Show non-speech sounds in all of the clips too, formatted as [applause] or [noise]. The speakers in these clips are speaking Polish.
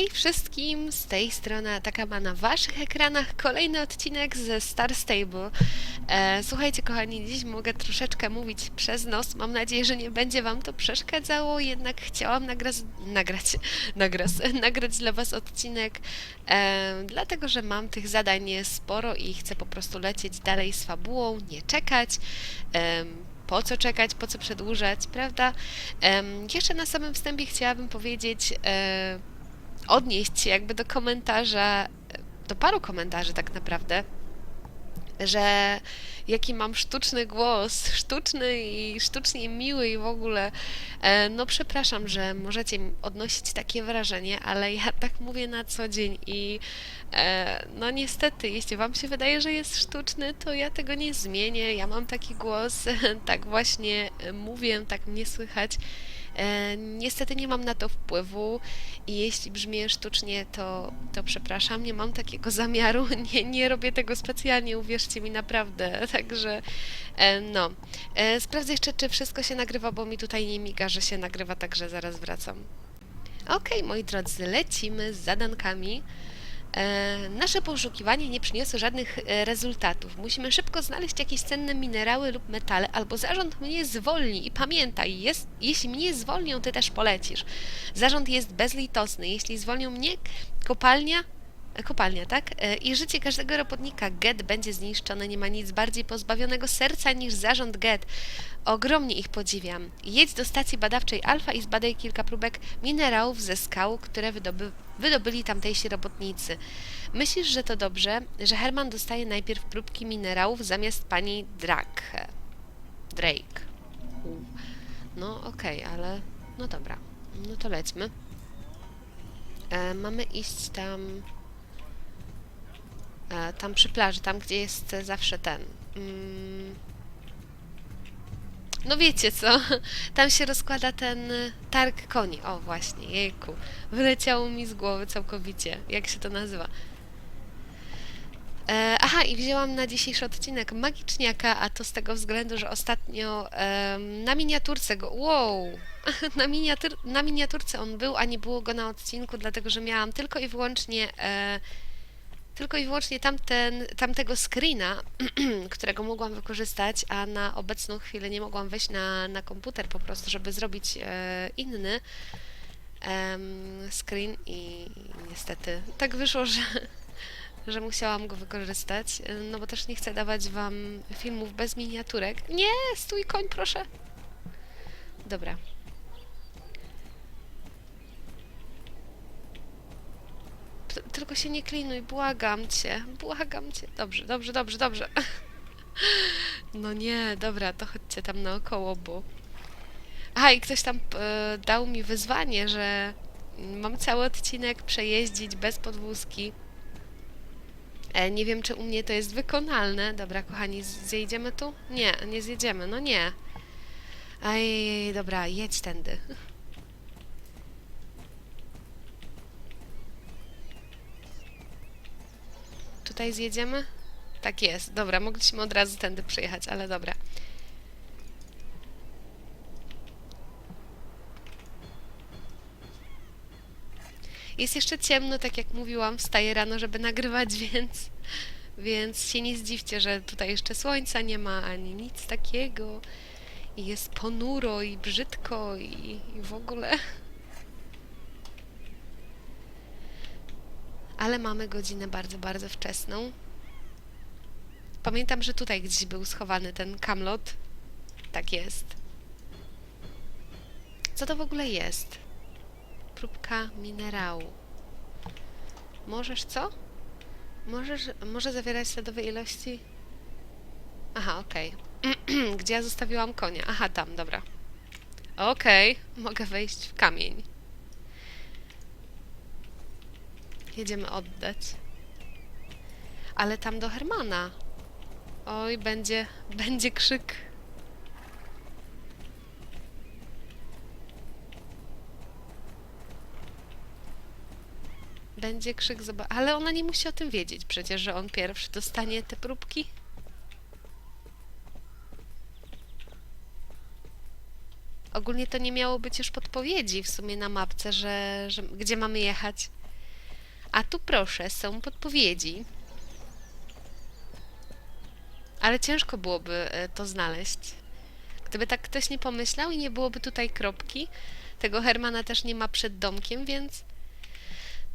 Hej wszystkim, z tej strony Atakama na waszych ekranach kolejny odcinek ze Star Stable. E, słuchajcie kochani, dziś mogę troszeczkę mówić przez nos, mam nadzieję, że nie będzie wam to przeszkadzało, jednak chciałam nagrać, nagrać, [laughs] nagrać, nagrać dla was odcinek, e, dlatego, że mam tych zadań sporo i chcę po prostu lecieć dalej z fabułą, nie czekać. em, po co czekać, po co przedłużać, prawda? Em, jeszcze na samym wstępie chciałabym powiedzieć, e, odnieść się jakby do komentarza, do paru komentarzy tak naprawdę, że jaki mam sztuczny głos, sztuczny i sztucznie miły i w ogóle. E, no przepraszam, że możecie odnosić takie wrażenie, ale ja [laughs] tak mówię na co dzień i e, no niestety, jeśli wam się wydaje, że jest sztuczny, to ja tego nie zmienię. Ja mam taki głos, [laughs] tak właśnie mówię, tak mnie słychać. E, niestety nie mam na to wpływu i jeśli brzmię sztucznie, to, to przepraszam, nie mam takiego [laughs] zamiaru, nie, nie robię tego specjalnie, uwierzcie mi naprawdę, [laughs] także e, no. E, sprawdzę jeszcze, czy wszystko się nagrywa, bo mi tutaj nie miga, że się nagrywa, także zaraz wracam. Okej, moi drodzy, lecimy z zadankami. E, nasze poszukiwanie nie przyniosło żadnych e, rezultatów. Musimy szybko znaleźć jakieś cenne minerały lub metale, albo zarząd mnie zwolni. I pamiętaj, jest, jeśli mnie zwolnią, ty też polecisz. Zarząd jest bezlitosny. Jeśli zwolnią mnie, kopalnia. e, Kopalnia, tak? I życie każdego robotnika GET będzie zniszczone. Nie ma nic bardziej pozbawionego serca niż zarząd GET. Ogromnie ich podziwiam. Jedź do stacji badawczej Alfa i zbadaj kilka próbek minerałów ze skał, które wydoby, wydobyli tamtejsi robotnicy. Myślisz, że to dobrze, że Herman dostaje najpierw próbki minerałów zamiast pani Drake? Drake. No okej, ale no dobra. No to lećmy. E, mamy iść tam e, tam przy plaży, tam gdzie jest zawsze ten. Mm, no wiecie co, tam się rozkłada ten y, targ koni. O właśnie, jejku. Wyleciało mi z głowy całkowicie. Jak się to nazywa? E, aha, i wzięłam na dzisiejszy odcinek Magiczniaka, a to z tego względu, że ostatnio em, na miniaturce go... Wow! [laughs] Na, miniatur, na miniaturce on był, a nie było go na odcinku, dlatego że miałam tylko i wyłącznie... E, tylko i wyłącznie tamten, tamtego screena, [clears throat] którego mogłam wykorzystać, a na obecną chwilę nie mogłam wejść na, na komputer po prostu, żeby zrobić e, inny em, screen i niestety tak wyszło, że, [laughs] że musiałam go wykorzystać, e, no bo też nie chcę dawać wam filmów bez miniaturek. Nie, stój koń, proszę. Dobra. Tylko się nie klinuj, błagam cię, błagam cię. Dobrze, dobrze, dobrze, dobrze. [laughs] No nie, dobra, to chodźcie tam naokoło, bo... Aha, i ktoś tam e, dał mi wyzwanie, że mam cały odcinek przejeździć bez podwózki. E, nie wiem, czy u mnie to jest wykonalne. Dobra, kochani, zjedziemy tu? Nie, nie zjedziemy, no nie. Aj, dobra, jedź tędy. Tutaj zjedziemy? Tak jest, dobra, mogliśmy od razu tędy przyjechać, ale dobra. Jest jeszcze ciemno, tak jak mówiłam, wstaję rano, żeby nagrywać, [laughs] więc, więc się nie zdziwcie, że tutaj jeszcze słońca nie ma, ani nic takiego. I jest ponuro i brzydko i, i w ogóle. Ale mamy godzinę bardzo, bardzo wczesną. Pamiętam, że tutaj gdzieś był schowany ten kamlot. Tak jest. Co to w ogóle jest? Próbka minerału. Możesz co? Możesz, może zawierać śladowe ilości? Aha, okej. [clears throat] Gdzie ja zostawiłam konia? Aha, tam, dobra. Okej, mogę wejść w kamień. Jedziemy oddać. Ale tam do Hermana. Oj, będzie, będzie krzyk. Będzie krzyk, zoba- ale ona nie musi o tym wiedzieć przecież, że on pierwszy dostanie te próbki. Ogólnie to nie miało być już podpowiedzi w sumie na mapce, że, że gdzie mamy jechać. A tu proszę, są podpowiedzi. Ale ciężko byłoby e, to znaleźć. Gdyby tak ktoś nie pomyślał i nie byłoby tutaj kropki, tego Hermana też nie ma przed domkiem, więc...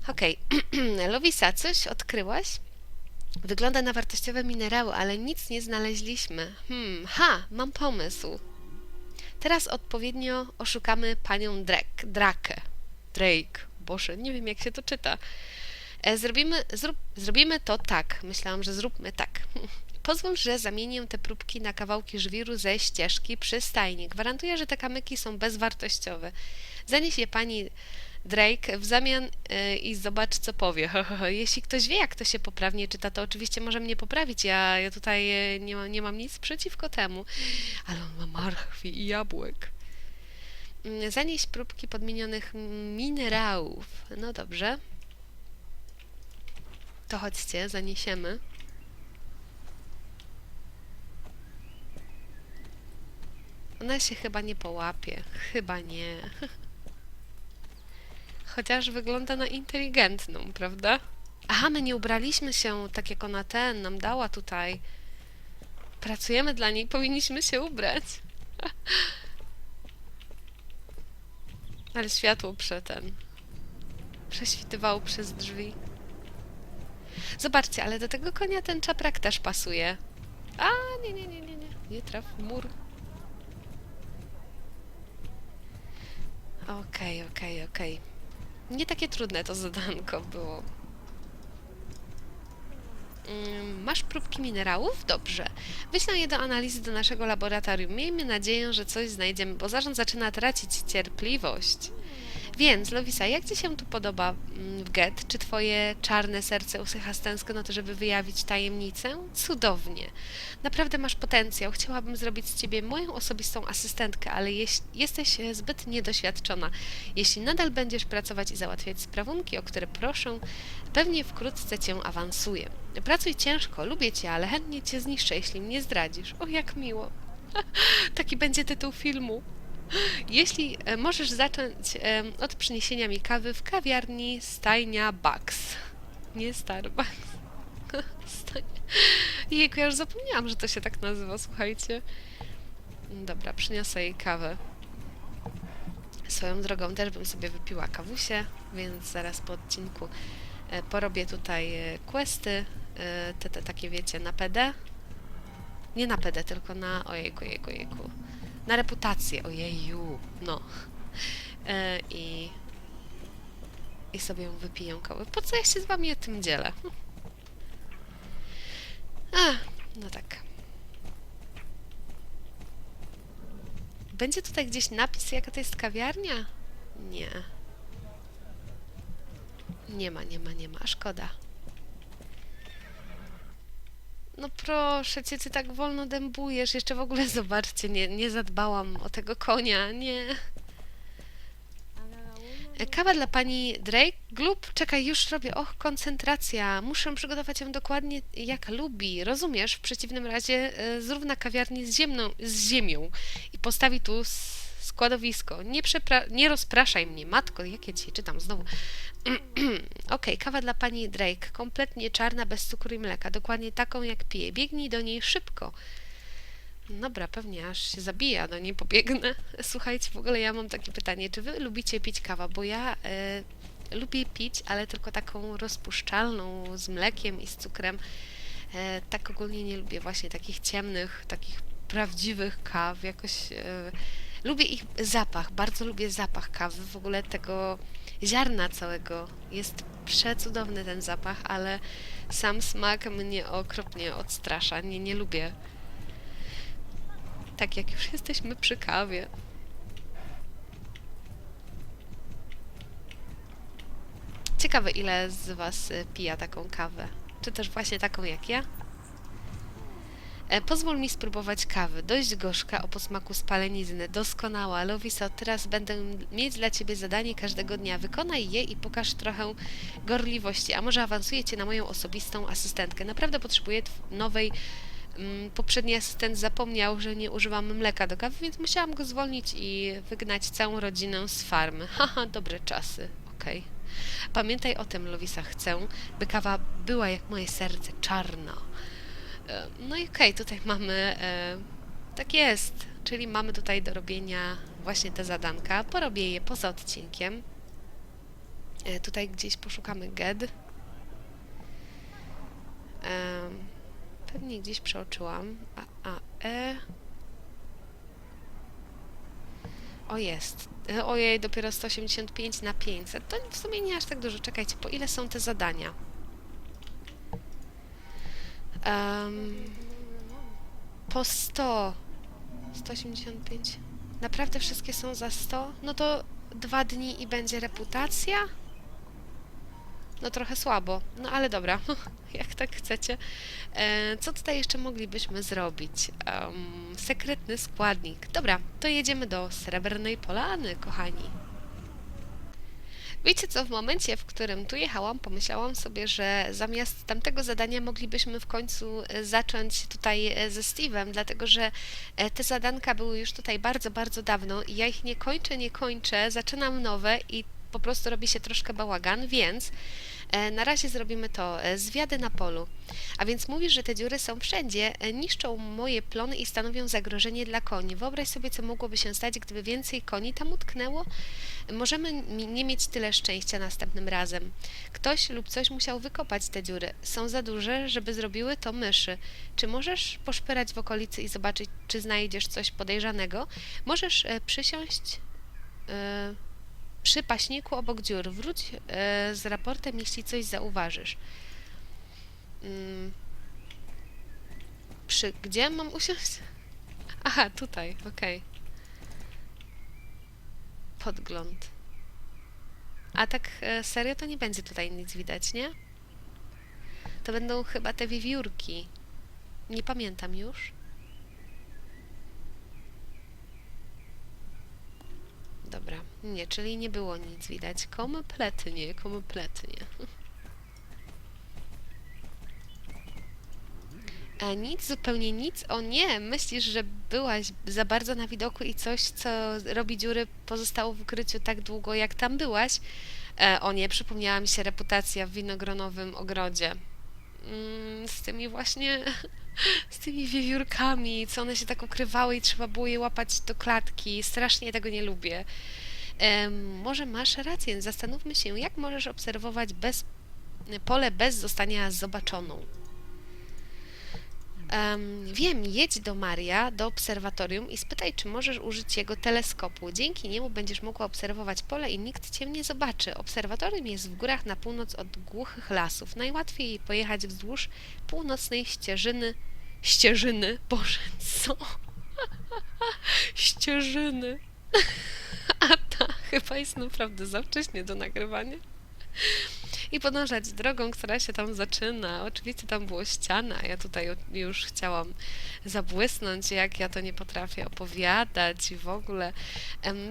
Okej. [clears throat] Lowisa, coś odkryłaś? Wygląda na wartościowe minerały, ale nic nie znaleźliśmy. Hmm, ha, mam pomysł. Teraz odpowiednio oszukamy panią Drake. Drake. Drake. Boże, nie wiem jak się to czyta. E, Zrobimy, zrób, zrobimy to tak. Myślałam, że zróbmy tak. [laughs] Pozwól, że zamienię te próbki na kawałki żwiru ze ścieżki przy stajni. Gwarantuję, że te kamyki są bezwartościowe. Zanieś je pani Drake w zamian e, i zobacz, co powie. [laughs] Jeśli ktoś wie, jak to się poprawnie czyta, to oczywiście może mnie poprawić. Ja, ja tutaj e, nie, ma, nie mam nic przeciwko temu. Ale on ma marchwi i jabłek. Mm, Zanieś próbki podmienionych minerałów. No dobrze. To chodźcie, zaniesiemy. Ona się chyba nie połapie. Chyba nie. [laughs] Chociaż wygląda na inteligentną, prawda? Aha, my nie ubraliśmy się tak, jak ona ten nam dała tutaj. Pracujemy dla niej, powinniśmy się ubrać. [laughs] Ale światło prze ten. Prześwitywało przez drzwi. Zobaczcie, ale do tego konia ten czaprak też pasuje. A, nie, nie, nie, nie, nie. Nie traf mur. Okej, okej, okej. Nie takie trudne to zadanko było. Mm, Masz próbki minerałów? Dobrze. Wyślę je do analizy do naszego laboratorium. Miejmy nadzieję, że coś znajdziemy, bo zarząd zaczyna tracić cierpliwość. Więc, Lowisa, jak Ci się tu podoba mm, w Get? Czy Twoje czarne serce usycha z tęsknoty, żeby wyjawić tajemnicę? Cudownie. Naprawdę masz potencjał. Chciałabym zrobić z Ciebie moją osobistą asystentkę, ale jesteś zbyt niedoświadczona. Jeśli nadal będziesz pracować i załatwiać sprawunki, o które proszę, pewnie wkrótce Cię awansuję. Pracuj ciężko, lubię Cię, ale chętnie Cię zniszczę, jeśli mnie zdradzisz. O, jak miło. [laughs] Taki będzie tytuł filmu. Jeśli e, możesz zacząć e, od przyniesienia mi kawy w kawiarni Stajnia Bucks. Nie Starbucks. [laughs] Jejku, ja już zapomniałam, że to się tak nazywa, słuchajcie. Dobra, przyniosę jej kawę. Swoją drogą też bym sobie wypiła kawusie, więc zaraz po odcinku e, porobię tutaj questy, te, te takie wiecie, na PD. Nie na PD, tylko na... Ojejku, jejku, jejku. Na reputację, ojeju, no. E, I... I sobie ją wypiję kawę. Po co ja się z wami o tym dzielę? A, no tak. Będzie tutaj gdzieś napis, jaka to jest kawiarnia? Nie. Nie ma, nie ma, nie ma. Szkoda. No proszę cię, ty tak wolno dębujesz. Jeszcze w ogóle zobaczcie, nie, nie zadbałam o tego konia, nie. E, Kawa dla pani Drake. Glub, czekaj, już robię. Och, koncentracja. Muszę przygotować ją dokładnie jak lubi. Rozumiesz? W przeciwnym razie e, zrówna kawiarnię z, ziemną, z ziemią i postawi tu składowisko. Nie, nie rozpraszaj mnie, matko, jak ja dzisiaj czytam znowu. [clears throat] Okej, kawa dla pani Drake. Kompletnie czarna, bez cukru i mleka. Dokładnie taką, jak pije. Biegnij do niej szybko. Dobra, pewnie aż się zabija, no nie pobiegnę. [laughs] Słuchajcie, w ogóle ja mam takie pytanie, czy wy lubicie pić kawę? Bo ja e, lubię pić, ale tylko taką rozpuszczalną z mlekiem i z cukrem. E, tak ogólnie nie lubię właśnie takich ciemnych, takich prawdziwych kaw. Jakoś e, lubię ich zapach, bardzo lubię zapach kawy, w ogóle tego ziarna całego. Jest przecudowny ten zapach, ale sam smak mnie okropnie odstrasza. Nie, nie lubię tak jak już jesteśmy przy kawie. Ciekawe, ile z Was y, pija taką kawę. Czy też właśnie taką jak ja? E, pozwól mi spróbować kawy. Dość gorzka, o posmaku spalenizny. Doskonała. Loviso, teraz będę mieć dla Ciebie zadanie każdego dnia. Wykonaj je i pokaż trochę gorliwości, a może awansuję Cię na moją osobistą asystentkę. Naprawdę potrzebuję nowej Mm, poprzedni asystent zapomniał, że nie używam mleka do kawy, więc musiałam go zwolnić i wygnać całą rodzinę z farmy. [laughs] Haha, dobre czasy. Okej. Pamiętaj o tym, Lovisa, chcę, by kawa była jak moje serce, czarna. E, No i okej, tutaj mamy, e, tak jest, czyli mamy tutaj do robienia właśnie te zadanka. Porobię je poza odcinkiem. E, Tutaj gdzieś poszukamy GED. Pewnie gdzieś przeoczyłam. A, a, e. O jest. Ojej, dopiero 185 na 500. To w sumie nie aż tak dużo. Czekajcie, po ile są te zadania? Em, po 100. 185. Naprawdę wszystkie są za 100? No to dwa dni i będzie reputacja? No trochę słabo. No ale dobra, [laughs] jak tak chcecie. E, co tutaj jeszcze moglibyśmy zrobić? Em, sekretny składnik. Dobra, to jedziemy do Srebrnej Polany, kochani. Wiecie co, w momencie, w którym tu jechałam, pomyślałam sobie, że zamiast tamtego zadania moglibyśmy w końcu e, zacząć tutaj e, ze Steve'em, dlatego że e, te zadanka były już tutaj bardzo, bardzo dawno i ja ich nie kończę, nie kończę, zaczynam nowe i po prostu robi się troszkę bałagan, więc na razie zrobimy to, e, zwiady na polu. A więc mówisz, że te dziury są wszędzie, e, niszczą moje plony i stanowią zagrożenie dla koni. Wyobraź sobie, co mogłoby się stać, gdyby więcej koni tam utknęło. Możemy nie mieć tyle szczęścia następnym razem. Ktoś lub coś musiał wykopać te dziury. Są za duże, żeby zrobiły to myszy. Czy możesz poszperać w okolicy i zobaczyć, czy znajdziesz coś podejrzanego? Możesz e, przysiąść e, przy paśniku obok dziur. Wróć e, z raportem, jeśli coś zauważysz. Mm. Przy... Gdzie mam usiąść? Aha, tutaj, okej. Podgląd. A tak e, serio to nie będzie tutaj nic widać, nie? To będą chyba te wiewiórki. Nie pamiętam już. Dobra, nie, czyli nie było nic widać. Kompletnie, kompletnie. A nic, zupełnie nic. O nie, myślisz, że byłaś za bardzo na widoku i coś, co robi dziury, pozostało w ukryciu tak długo, jak tam byłaś? E, o nie, przypomniała mi się reputacja w winogronowym ogrodzie. Mm, z tymi właśnie, [laughs] z tymi wiewiórkami, co one się tak ukrywały i trzeba było je łapać do klatki. Strasznie tego nie lubię. Może masz rację, zastanówmy się, jak możesz obserwować bez, pole bez zostania zobaczoną. Em, wiem, jedź do Maria, do obserwatorium i spytaj, czy możesz użyć jego teleskopu. Dzięki niemu będziesz mogła obserwować pole i nikt cię nie zobaczy. Obserwatorium jest w górach na północ od głuchych lasów. Najłatwiej pojechać wzdłuż północnej ścieżyny. Ścieżyny? Boże, co? [laughs] Ścieżyny. [laughs] A chyba jest naprawdę za wcześnie do nagrywania. I podążać drogą, która się tam zaczyna. Oczywiście tam było ściana, ja tutaj już chciałam zabłysnąć, jak ja to nie potrafię opowiadać i w ogóle.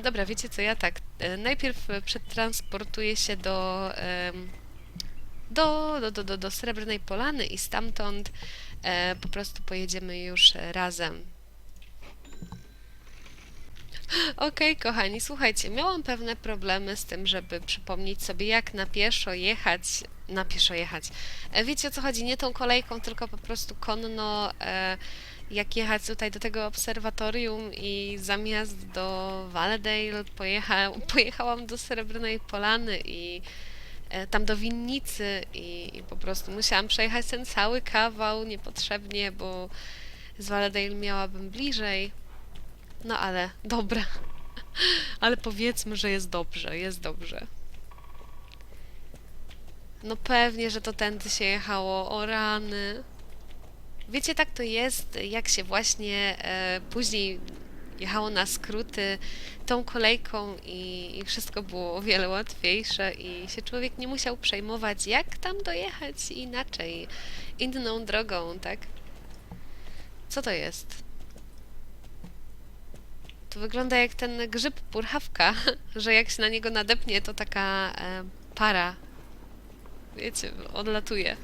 Dobra, wiecie co, ja tak, e, najpierw przetransportuję się do, do, do, do, do, do Srebrnej Polany i stamtąd e, po prostu pojedziemy już razem. Okej, kochani, słuchajcie, miałam pewne problemy z tym, żeby przypomnieć sobie, jak na pieszo jechać, na pieszo jechać. E, Wiecie o co chodzi? Nie tą kolejką, tylko po prostu konno, e, jak jechać tutaj do tego obserwatorium i zamiast do Valedale pojecha, pojechałam do Srebrnej Polany i e, tam do winnicy i, i po prostu musiałam przejechać ten cały kawał niepotrzebnie, bo z Valedale miałabym bliżej. No ale dobra. [laughs] Ale powiedzmy, że jest dobrze, jest dobrze. No pewnie, że to tędy się jechało, o rany. Wiecie, tak to jest, jak się właśnie e, później jechało na skróty tą kolejką i, i wszystko było o wiele łatwiejsze i się człowiek nie musiał przejmować, jak tam dojechać inaczej, inną drogą, tak? Co to jest? To wygląda jak ten grzyb purchawka, [laughs] że jak się na niego nadepnie, to taka e, para, wiecie, odlatuje.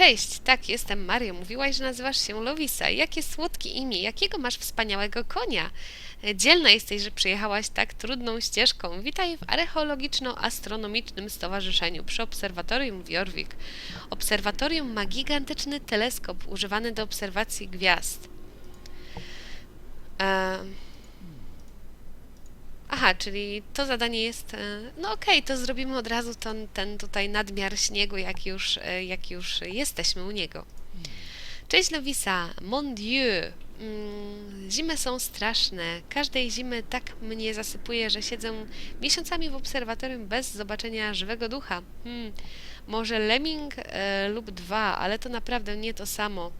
Cześć, tak, jestem Mario. Mówiłaś, że nazywasz się Lovisa. Jakie słodkie imię, jakiego masz wspaniałego konia. Dzielna jesteś, że przyjechałaś tak trudną ścieżką. Witaj w Archeologiczno-Astronomicznym Stowarzyszeniu przy Obserwatorium Jorvik. Obserwatorium ma gigantyczny teleskop używany do obserwacji gwiazd. Em, Aha, czyli to zadanie jest. e, No okej, to zrobimy od razu ten, ten tutaj nadmiar śniegu, jak już, e, jak już jesteśmy u niego. Cześć Lovisa, mon dieu. Mm, Zimy są straszne. Każdej zimy tak mnie zasypuje, że siedzę miesiącami w obserwatorium bez zobaczenia żywego ducha. Hmm, może lemming e, lub dwa, ale to naprawdę nie to samo.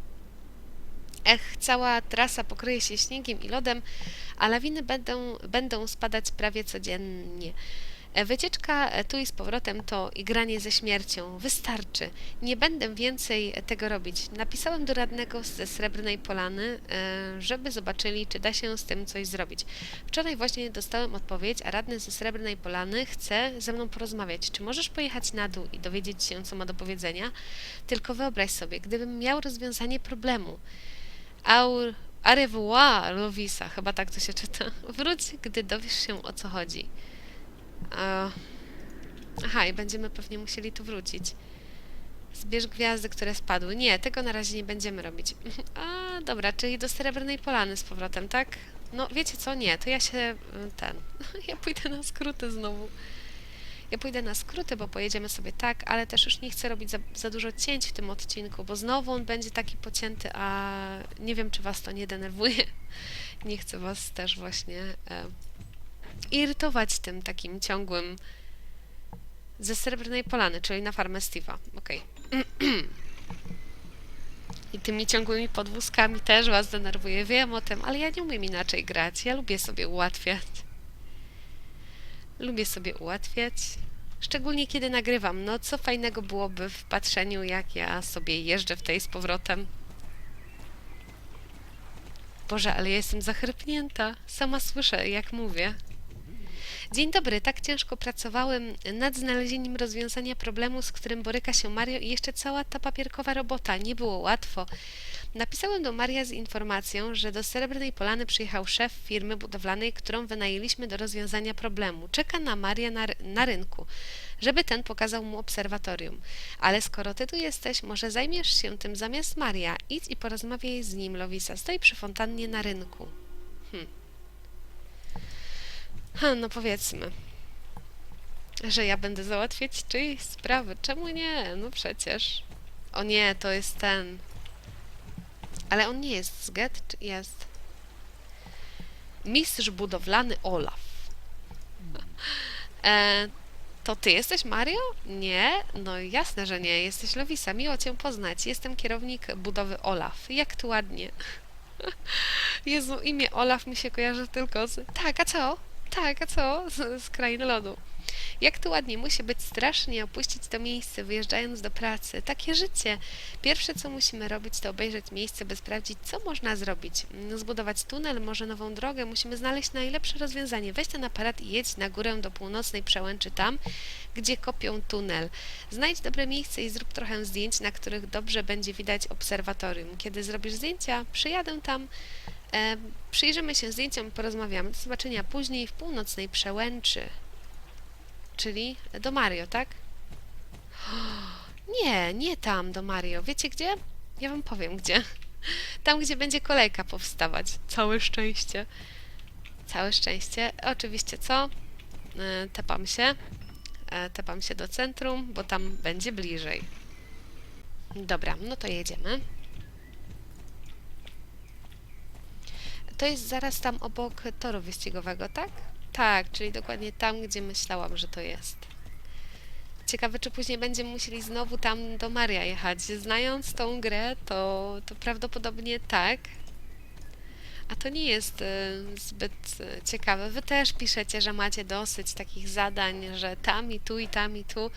Ech, cała trasa pokryje się śniegiem i lodem, a lawiny będą, będą spadać prawie codziennie. E, Wycieczka e, tu i z powrotem to igranie ze śmiercią. Wystarczy. Nie będę więcej e, tego robić. Napisałem do radnego ze Srebrnej Polany, żeby zobaczyli, czy da się z tym coś zrobić. Wczoraj właśnie dostałem odpowiedź, a radny ze Srebrnej Polany chce ze mną porozmawiać. Czy możesz pojechać na dół i dowiedzieć się, co ma do powiedzenia? Tylko wyobraź sobie, gdybym miał rozwiązanie problemu. Au, revoir, Lovisa, chyba tak to się czyta. Wróć, gdy dowiesz się o co chodzi. Aha, i będziemy pewnie musieli tu wrócić. Zbierz gwiazdy, które spadły. Nie, tego na razie nie będziemy robić. [laughs] A, dobra, czyli do Srebrnej Polany z powrotem, tak? No, wiecie co? Nie, to ja się... y, ten... [laughs] Ja pójdę na skróty znowu. Ja pójdę na skróty, bo pojedziemy sobie tak, ale też już nie chcę robić za, za dużo cięć w tym odcinku, bo znowu on będzie taki pocięty, a nie wiem, czy was to nie denerwuje. [laughs] Nie chcę was też właśnie e, irytować tym takim ciągłym ze Srebrnej Polany, czyli na farmę Steve'a. Okej. [clears throat] I tymi ciągłymi podwózkami też was denerwuje. Wiem o tym, ale ja nie umiem inaczej grać. Ja lubię sobie ułatwiać. Lubię sobie ułatwiać. Szczególnie kiedy nagrywam. No, co fajnego byłoby w patrzeniu, jak ja sobie jeżdżę w tej z powrotem. Boże, ale ja jestem zachrypnięta. Sama słyszę, jak mówię. Dzień dobry, tak ciężko pracowałem nad znalezieniem rozwiązania problemu, z którym boryka się Mario i jeszcze cała ta papierkowa robota. Nie było łatwo. Napisałem do Maria z informacją, że do Srebrnej Polany przyjechał szef firmy budowlanej, którą wynajęliśmy do rozwiązania problemu. Czeka na Maria na, na rynku, żeby ten pokazał mu obserwatorium. Ale skoro ty tu jesteś, może zajmiesz się tym zamiast Maria. Idź i porozmawiaj z nim, Lovisa. Stoi przy fontannie na rynku. Hm. No powiedzmy, że ja będę załatwiać czyjeś sprawy. Czemu nie? No przecież. O nie, to jest ten. Ale on nie jest z Get, czy jest? Mistrz budowlany Olaf. E, to ty jesteś Mario? Nie? No jasne, że nie. Jesteś Lovisa. Miło cię poznać. Jestem kierownik budowy Olaf. Jak tu ładnie. [laughs] Jezu, imię Olaf mi się kojarzy tylko z... Tak, a co? Tak, a co? Z, z krainy lodu. Jak tu ładnie, musi być strasznie opuścić to miejsce, wyjeżdżając do pracy. Takie życie. Pierwsze, co musimy robić, to obejrzeć miejsce, by sprawdzić, co można zrobić. Zbudować tunel, może nową drogę. Musimy znaleźć najlepsze rozwiązanie. Weź ten aparat i jedź na górę do północnej przełęczy tam, gdzie kopią tunel. Znajdź dobre miejsce i zrób trochę zdjęć, na których dobrze będzie widać obserwatorium. Kiedy zrobisz zdjęcia, przyjadę tam, e, przyjrzymy się zdjęciom porozmawiamy. Do zobaczenia później w północnej przełęczy. Czyli do Mario, tak? [gasps] Nie, nie tam do Mario. Wiecie gdzie? Ja wam powiem gdzie. [laughs] Tam, gdzie będzie kolejka powstawać. Całe szczęście. Całe szczęście. Oczywiście co? E, Tepam się. E, Tepam się do centrum, bo tam będzie bliżej. Dobra, no to jedziemy. To jest zaraz tam obok toru wyścigowego, tak? Tak, czyli dokładnie tam, gdzie myślałam, że to jest. Ciekawe, czy później będziemy musieli znowu tam do Maria jechać. Znając tą grę, to, to prawdopodobnie tak. A to nie jest e, zbyt e, ciekawe. Wy też piszecie, że macie dosyć takich zadań, że tam i tu i tam i tu,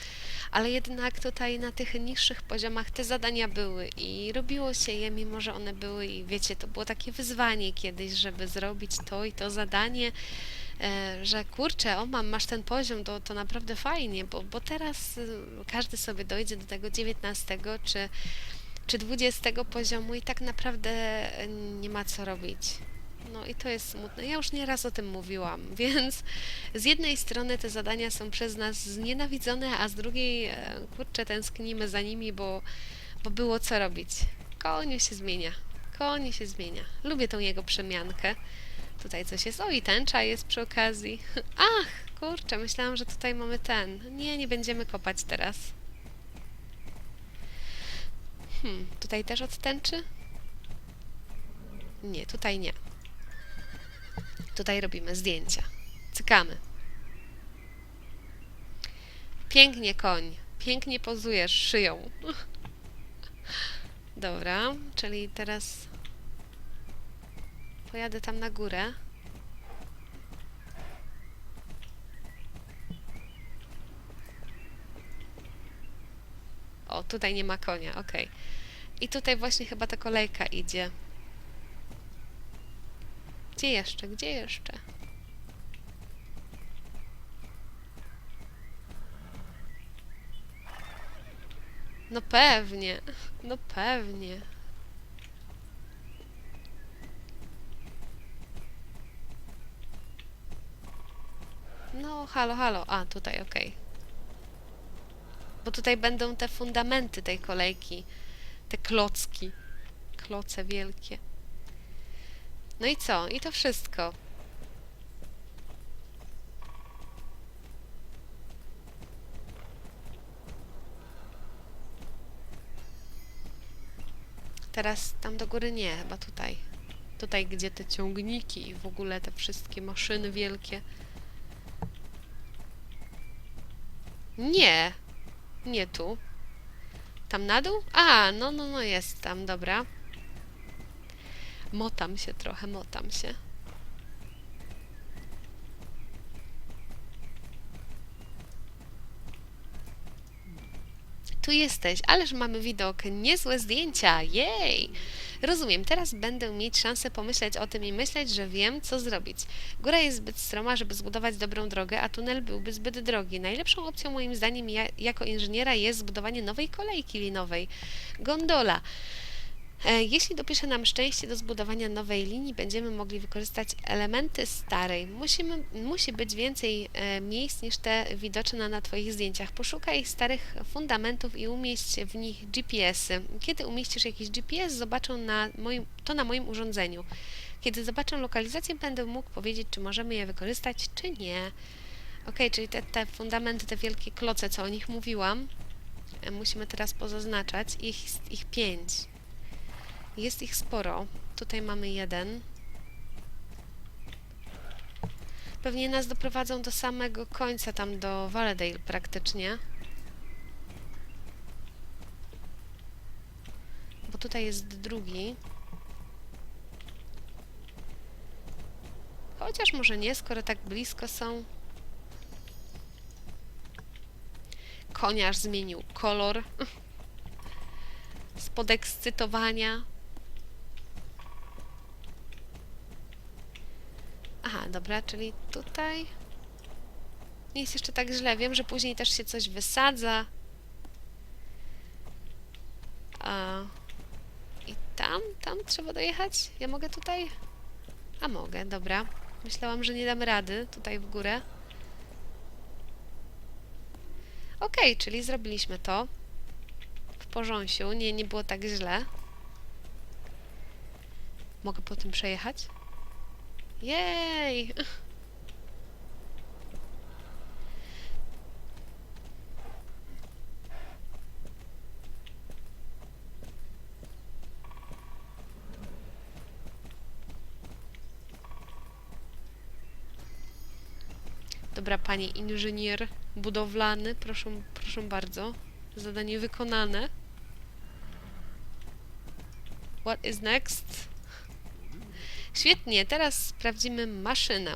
ale jednak tutaj na tych niższych poziomach te zadania były i robiło się je, mimo że one były i wiecie, to było takie wyzwanie kiedyś, żeby zrobić to i to zadanie, e, że kurczę, o mam, masz ten poziom, to, to naprawdę fajnie, bo, bo teraz każdy sobie dojdzie do tego 19 czy czy 20 poziomu i tak naprawdę e, nie ma co robić. No i to jest smutne. Ja już nieraz o tym mówiłam, [laughs] więc z jednej strony te zadania są przez nas znienawidzone, a z drugiej, e, kurczę, tęsknimy za nimi, bo, bo było co robić. Konie się zmienia. Konie się zmienia. Lubię tą jego przemiankę. Tutaj coś jest. O, i tęcza jest przy okazji. [laughs] Ach, kurczę, myślałam, że tutaj mamy ten. Nie, nie będziemy kopać teraz. Hmm, tutaj też od tęczy? Nie, tutaj nie. Tutaj robimy zdjęcia. Cykamy. Pięknie koń. Pięknie pozujesz szyją. [laughs] Dobra, czyli teraz pojadę tam na górę. O, tutaj nie ma konia, okej. I tutaj właśnie chyba ta kolejka idzie. Gdzie jeszcze? Gdzie jeszcze? No pewnie, no pewnie. No, halo, halo. A, tutaj, okej. Bo tutaj będą te fundamenty tej kolejki. Te klocki. Kloce wielkie. No i co? I to wszystko. Teraz tam do góry nie, chyba tutaj. Tutaj, gdzie te ciągniki i w ogóle te wszystkie maszyny wielkie. Nie, nie tu. Tam na dół? A, no, no, no jest tam, dobra. Motam się trochę, motam się. Tu jesteś, ależ mamy widok, niezłe zdjęcia, jej! Rozumiem, teraz będę mieć szansę pomyśleć o tym i myśleć, że wiem, co zrobić. Góra jest zbyt stroma, żeby zbudować dobrą drogę, a tunel byłby zbyt drogi. Najlepszą opcją moim zdaniem ja, jako inżyniera jest zbudowanie nowej kolejki linowej. Gondola. E, Jeśli dopisze nam szczęście do zbudowania nowej linii, będziemy mogli wykorzystać elementy starej. Musimy, musi być więcej e, miejsc niż te widoczne na Twoich zdjęciach. Poszukaj starych fundamentów i umieść w nich GPS-y. Kiedy umieścisz jakiś GPS, zobaczą na moim, to na moim urządzeniu. Kiedy zobaczę lokalizację, będę mógł powiedzieć, czy możemy je wykorzystać, czy nie. Ok, czyli te, te fundamenty, te wielkie kloce, co o nich mówiłam, e, musimy teraz pozaznaczać. Ich, ich pięć. Jest ich sporo. Tutaj mamy jeden. Pewnie nas doprowadzą do samego końca, tam do Valedale praktycznie. Bo tutaj jest drugi. Chociaż może nie, skoro tak blisko są. Koniarz zmienił kolor. [laughs] Z podekscytowania. Aha, dobra, czyli tutaj nie jest jeszcze tak źle. Wiem, że później też się coś wysadza. A... I tam, tam trzeba dojechać? Ja mogę tutaj? A mogę, dobra. Myślałam, że nie dam rady tutaj w górę. Okej, czyli zrobiliśmy to. W porządku, nie, nie było tak źle. Mogę po tym przejechać? Jej! Dobra, panie inżynier budowlany, proszę, proszę bardzo. Zadanie wykonane. What is next? Świetnie, teraz sprawdzimy maszynę.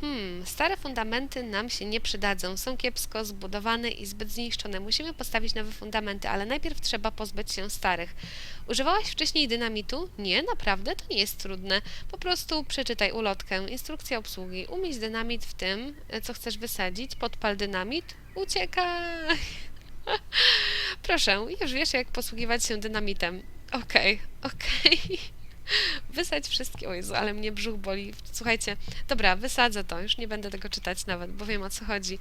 Hmm, stare fundamenty nam się nie przydadzą. Są kiepsko zbudowane i zbyt zniszczone. Musimy postawić nowe fundamenty, ale najpierw trzeba pozbyć się starych. Używałaś wcześniej dynamitu? Nie, naprawdę, to nie jest trudne. Po prostu przeczytaj ulotkę. Instrukcja obsługi. Umieść dynamit w tym, co chcesz wysadzić. Podpal dynamit. Uciekaj! [laughs] Proszę, już wiesz, jak posługiwać się dynamitem. Okej, okej. [laughs] Wysadź wszystkie. O Jezu, ale mnie brzuch boli. Słuchajcie, dobra, wysadzę to. Już nie będę tego czytać nawet, bo wiem o co chodzi.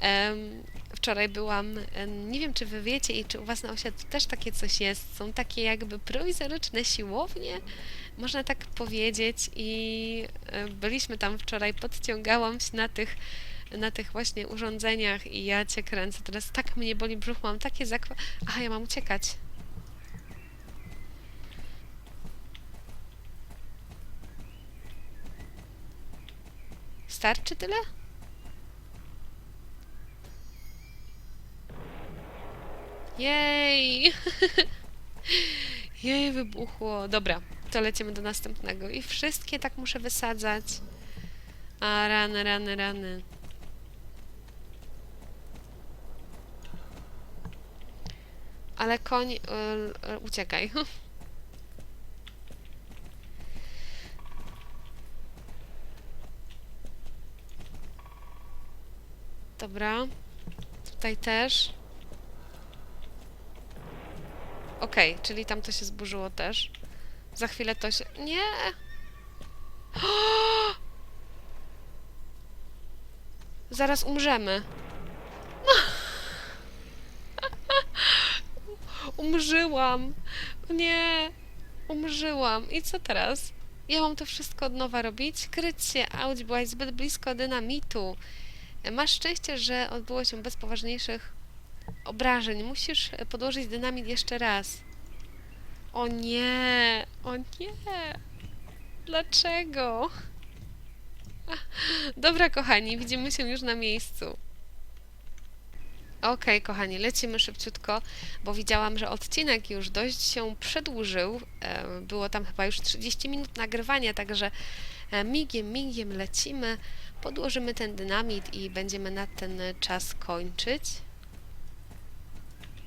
Em, wczoraj byłam, nie wiem czy wy wiecie i czy u was na osiedlu też takie coś jest. Są takie jakby prowizoryczne siłownie, można tak powiedzieć. I byliśmy tam wczoraj, podciągałam się na tych na tych właśnie urządzeniach i ja cię kręcę. Teraz tak mnie boli brzuch, mam takie zakwa... Aha, ja mam uciekać. Starczy tyle? Jej! [laughs] Jej, wybuchło. Dobra, to lecimy do następnego. I wszystkie tak muszę wysadzać. A, rany, rany, rany. Ale koń... y, y, uciekaj. [laughs] Dobra. Tutaj też. Okej, czyli tam to się zburzyło też. Za chwilę to się... Nie! [gasps] Zaraz umrzemy. [laughs] Umrzyłam. Nie. Umrzyłam. I co teraz? Ja mam to wszystko od nowa robić? Kryć się, Audź, byłaś zbyt blisko dynamitu. Masz szczęście, że odbyło się bez poważniejszych obrażeń. Musisz e, podłożyć dynamit jeszcze raz. O nie, o nie. Dlaczego? [laughs] Dobra, kochani, widzimy się już na miejscu. Okej, kochani, lecimy szybciutko, bo widziałam, że odcinek już dość się przedłużył. E, Było tam chyba już 30 minut nagrywania, także e, migiem, migiem lecimy. Podłożymy ten dynamit i będziemy na ten czas kończyć.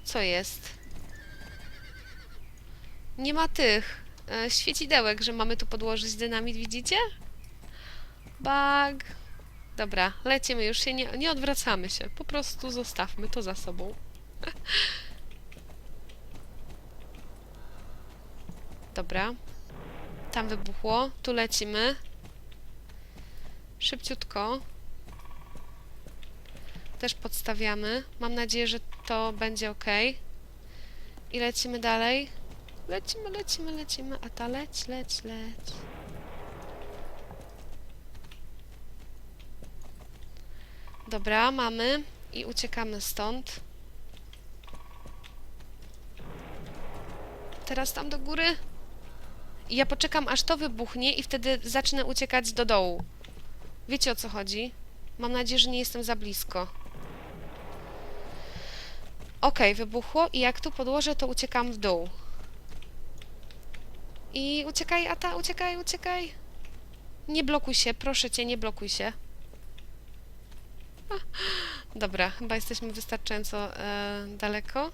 Co jest? Nie ma tych e, świecidełek, że mamy tu podłożyć dynamit, widzicie? Bug. Dobra, lecimy, już się nie, nie odwracamy się. Po prostu zostawmy to za sobą. [laughs] Dobra. Tam wybuchło. Tu lecimy. Szybciutko. Też podstawiamy. Mam nadzieję, że to będzie ok. I lecimy dalej. Lecimy, lecimy, lecimy. A ta leć, leć, leć. Dobra, mamy. I uciekamy stąd. Teraz tam do góry. I ja poczekam, aż to wybuchnie i wtedy zacznę uciekać do dołu. Wiecie o co chodzi? Mam nadzieję, że nie jestem za blisko. Okej, wybuchło i jak tu podłożę, to uciekam w dół. I uciekaj, Ata, uciekaj, uciekaj. Nie blokuj się, proszę cię, nie blokuj się. [laughs] Dobra, chyba jesteśmy wystarczająco e, daleko.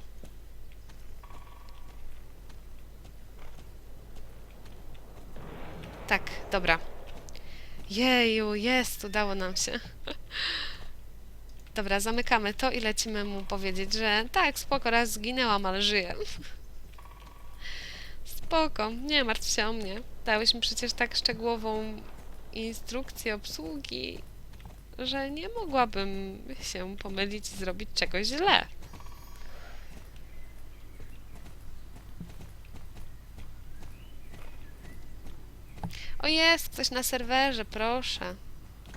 Tak, dobra. Jeju, jest, udało nam się. Dobra, zamykamy to i lecimy mu powiedzieć, że tak, spoko, raz zginęłam, ale żyję. Spoko, nie martw się o mnie. Dałeś mi przecież tak szczegółową instrukcję obsługi, że nie mogłabym się pomylić i zrobić czegoś źle. O jest, ktoś na serwerze, proszę.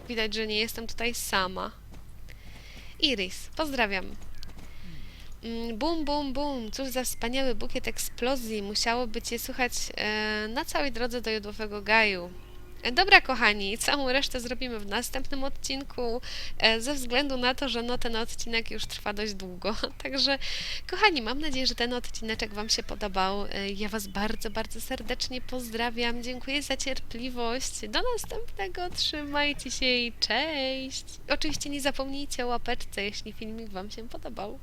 Widać, że nie jestem tutaj sama. Iris, pozdrawiam. Mm, Bum, bum, bum. Cóż za wspaniały bukiet eksplozji. Musiałoby cię słuchać e, na całej drodze do jodłowego gaju. Dobra, kochani, całą resztę zrobimy w następnym odcinku, e, ze względu na to, że no, ten odcinek już trwa dość długo. [laughs] Także, kochani, mam nadzieję, że ten odcineczek Wam się podobał. E, Ja Was bardzo, bardzo serdecznie pozdrawiam. Dziękuję za cierpliwość. Do następnego. Trzymajcie się i cześć. Oczywiście nie zapomnijcie o łapeczce, jeśli filmik Wam się podobał.